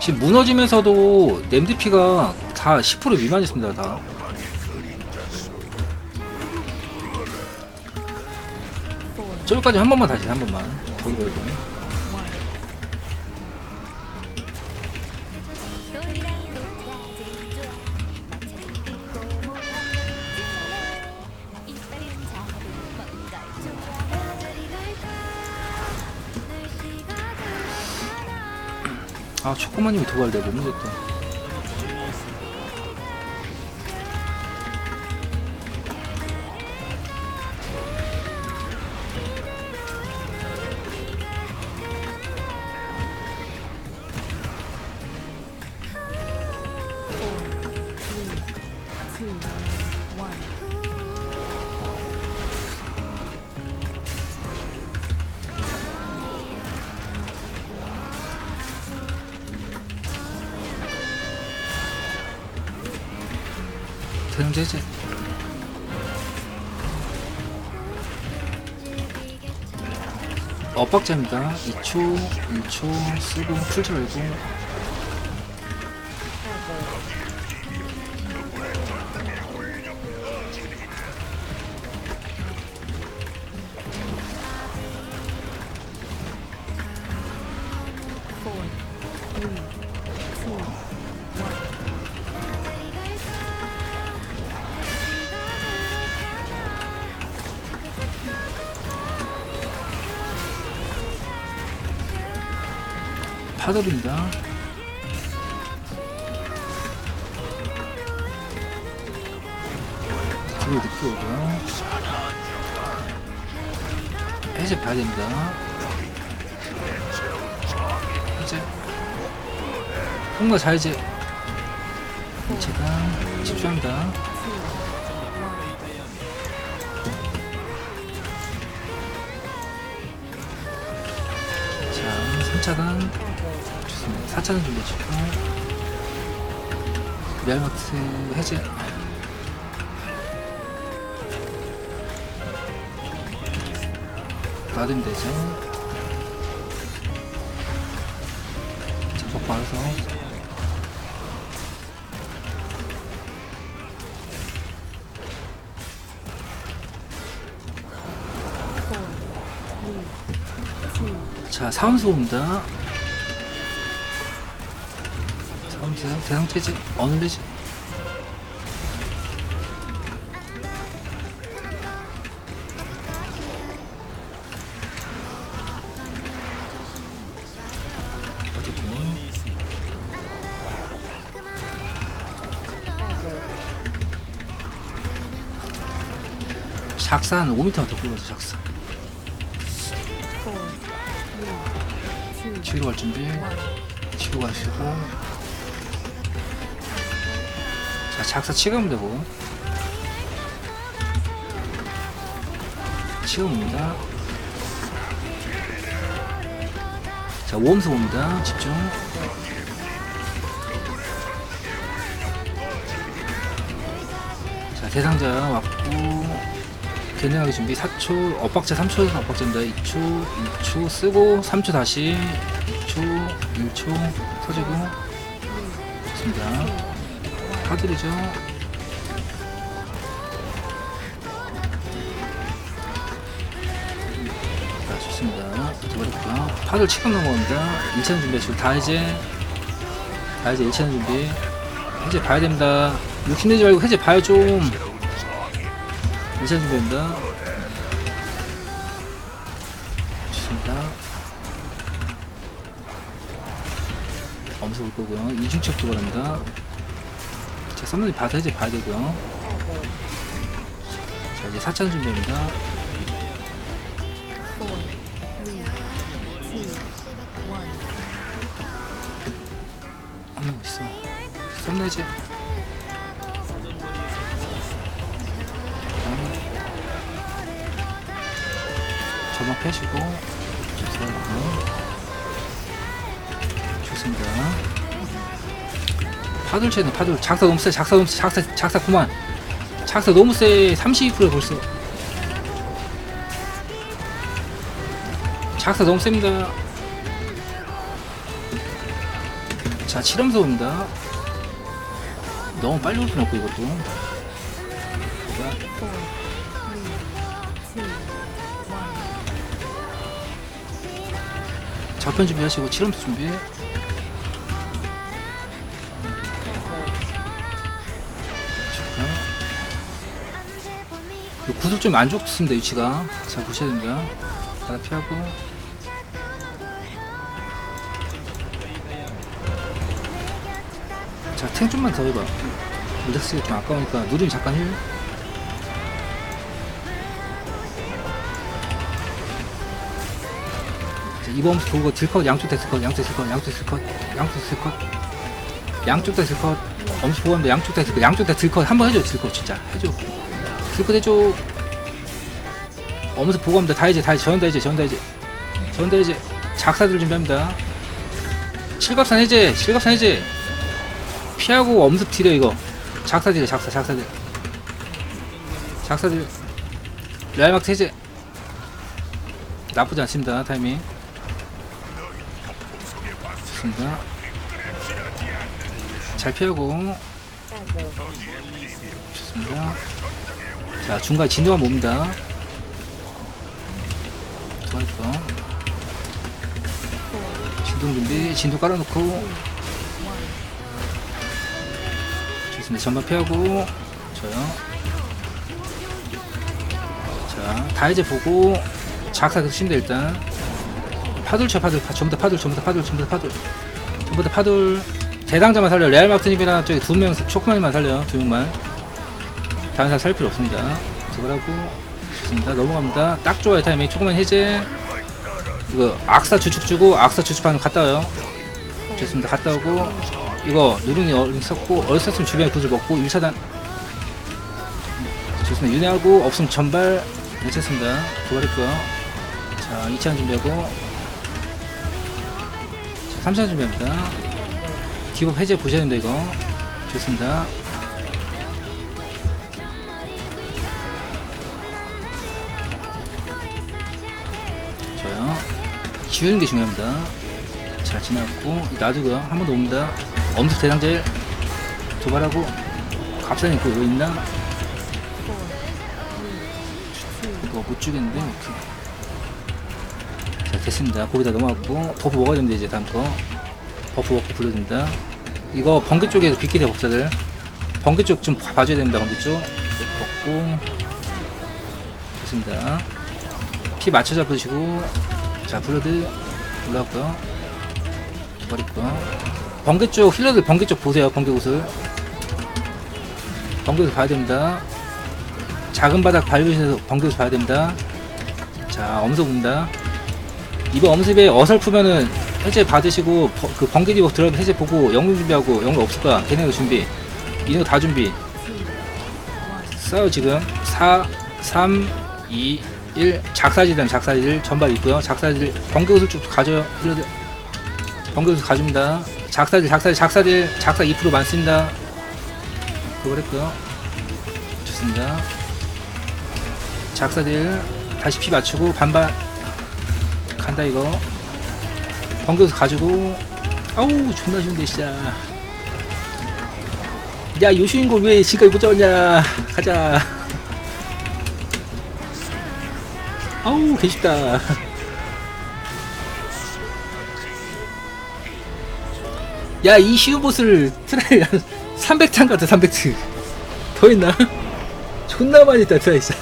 지금 무너지면서도 NDP가 다 10% 미만이었습니다 다 저기까지 한 번만 다시 한 번만 one. 아 초코마님이 도발돼 너무 좋다 대응제제 엇박자입니다. 2초 1초 쓰고 풀지 말고 파돌입니다. 뒤로 늦게 오고요 해제 봐야 됩니다. 해제. 홍가 자해제. 제가 집중합니다. 자 3차단 좋습니다 4차단 준비해주고 미알마트 해제. 놔두면 되죠 자 받아서. Four, three, two, 자 사원수 옵니다 사원수 대상 체제 어느 어디고 작사 한 5m만 더 끌어서 작사 뒤로 갈 준비. 뒤로 가시고 자 작사 치가면 되고. 치금입니다. 자 오음수 옵니다. 집중. 자 대상자 왔고 개능하기 준비 4초 엇박자 3초에서 엇박자입니다. 2초 2초 쓰고 3초 다시 2초 1초 터지고. 좋습니다 카드리죠. 자 좋습니다. 두번이고요. 파들 치감 넘어갑니다. 1차는 준비하시고 다 이제 다 이제 1차는 준비. 해제 봐야 됩니다. 욕심 내지 말고 해제 봐요 좀. 2차 준비합니다. 좋습니다. 엄수 올 거고요. 이중첩 도발합니다 자 썸네일 봐서 해제 봐야 되고요. 자 이제 4차는 준비합니다. Four, three, two, one. 한명 있어 제 저만 패시고. 좋습니다 파돌 채는 파돌 작사 너무 세 작사 너무 세 작사 작사 그만 작사 너무 세 32% 벌써 작사 너무 셉니다. 자, 옵니다. 너무 빨리 올 없고, 이것도. 좌편 준비하시고, 칠함서 준비. 구슬 좀 안 좋습니다, 위치가. 잘 보셔야 됩니다. 하나 피하고. 자, 탱 좀만 더 해봐. 무작쓰기 좀 아까우니까 누림 잠깐 힐. 자, 이번 보고 딜컷 양쪽 다 딜컷 양쪽 딜컷 양쪽 딜컷 양쪽 딜컷 양쪽 다 딜컷 엄수 보호합니다 양쪽 다 딜컷 양쪽 다 딜컷 한번 해줘 딜컷 진짜 해줘 딜컷 해줘 엄수 보호합니다. 다 이제 다 이제 전다 이제 전다 이제 전다 이제 작사들 준비합니다. 실갑산 해제 실갑산 해제. 피하고 엄습 딜해 이거. 작사딜 작사 작사딜 작사딜 레알막 해제. 나쁘지 않습니다 타이밍. 좋습니다. 잘 피하고. 좋습니다 자 중간 진도가 뭡니다. 좋아했어. 진동 준비 진도 깔아놓고. 좋습니다. 전방 피하고. 저요. 자 다 이제 보고 작사 계속 쉰다 일단. 파돌 쳐 파돌 파- 전부 다 파돌 전부 다 파돌 전부 다 파돌 전부 다 파돌 대당자만 살려. 레알 마트님이랑 저기 두명 초코만이만 살려. 두 명만 다른 사람 살 필요 없습니다. 저거라고 좋습니다. 넘어갑니다. 딱 좋아요 타이밍. 조그만 해제. 이거 악사 주축 주고 악사 주축하는 갔다 와요. 좋습니다. 갔다 오고. 이거 누룽이 얼른 썼고 얼른 썼으면 주변에 구슬 먹고 1차단. 좋습니다. 윤회하고 없으면 전발. 괜찮습니다. 도발했고요. 자 2차단 준비하고. 자 3차단 준비합니다. 기법 해제 보셔야 됩니다 이거. 좋습니다 지우는 게 중요합니다. 잘 지나갔고 놔두고요 한 번 더 옵니다. 엄숙 대상제 도발하고 갑산 있고 이거 있나? 이거 못 주겠는데 오케이. 자 됐습니다. 거기다 넘어갔고 버프 먹어야 됩니다 이제 다음 거. 버프 먹고 불러줍니다. 이거 번개 쪽에서 빗기대 법사들. 번개 쪽 좀 봐줘야 됩니다 번개 쪽. 먹고. 좋습니다. 피 맞춰 잡으시고 자 블러드 올라왔고요. 버렸고요 번개 쪽 힐러들 번개 쪽 보세요 번개 옷을 번개 옷 봐야 됩니다. 작은 바닥 밟으셔서 번개 옷 봐야 됩니다. 자 엄습 옵니다. 이번 엄습에 어설프면은 해제 받으시고 버- 그 번개 디버 들어가면 해제 보고 영웅 준비하고 영웅 없을 거야. 걔네도 준비. 이거 다 준비. 싸요 지금. 4 3 2 1 작사지단 작사질 전발 있고요. 작사질 번개 옷을 쭉 가져요. 힐러들 번개 옷을 가줍니다. 작사질 작사질 작사질 작사 2% 많습니다. 그걸 했고요. 좋습니다. 작사질 다시 피 맞추고 반반 간다 이거. 번개에서 가지고 아우 존나 쉬운데 진짜. 야 요슈인고 왜 지금까지 못 잡았냐. 가자 아우 개쉽다. 야 이 쉬운 보스를 트라이 300탄 같아 300트. 더 있나? 존나 많이 있다 트라이 진짜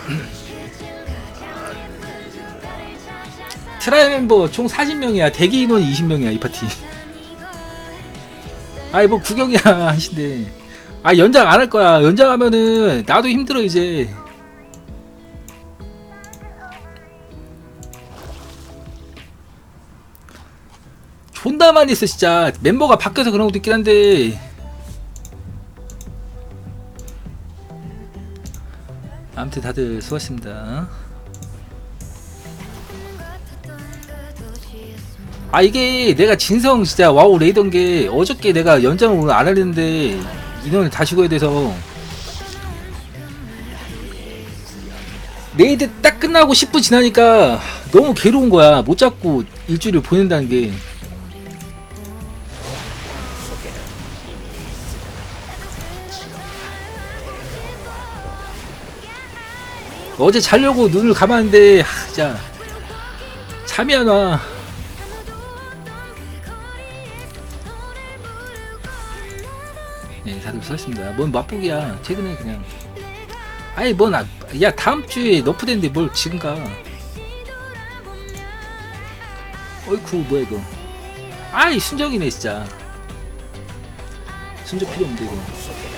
트라이 멤버 총 40명이야. 대기 인원 20명이야 이 파티. 아이 뭐 구경이야 하신데. 아 연장 안 할 거야. 연장하면은 나도 힘들어 이제. 존나 많이 있어 진짜. 멤버가 바뀌어서 그런 것도 있긴 한데. 아무튼 다들 수고하셨습니다 아 이게 내가 진성 진짜 와우 레이던 게 어저께 내가 연장을 오늘 안 하려는데 인원을 다 죽어야 돼서. 레이드 딱 끝나고 10분 지나니까 너무 괴로운 거야. 못 잡고 일주일을 보낸다는 게. 어제 자려고 눈을 감았는데 하, 진짜. 잠이 안 와. 네, 다들 수고하셨습니다. 뭔 맛보기야. 최근에 그냥. 아니, 뭔, 아, 야, 다음 주에 너프됐는데 뭘 지금 가. 어이쿠, 뭐야, 이거. 아이, 순정이네, 진짜. 순정 필요 없는데, 이거.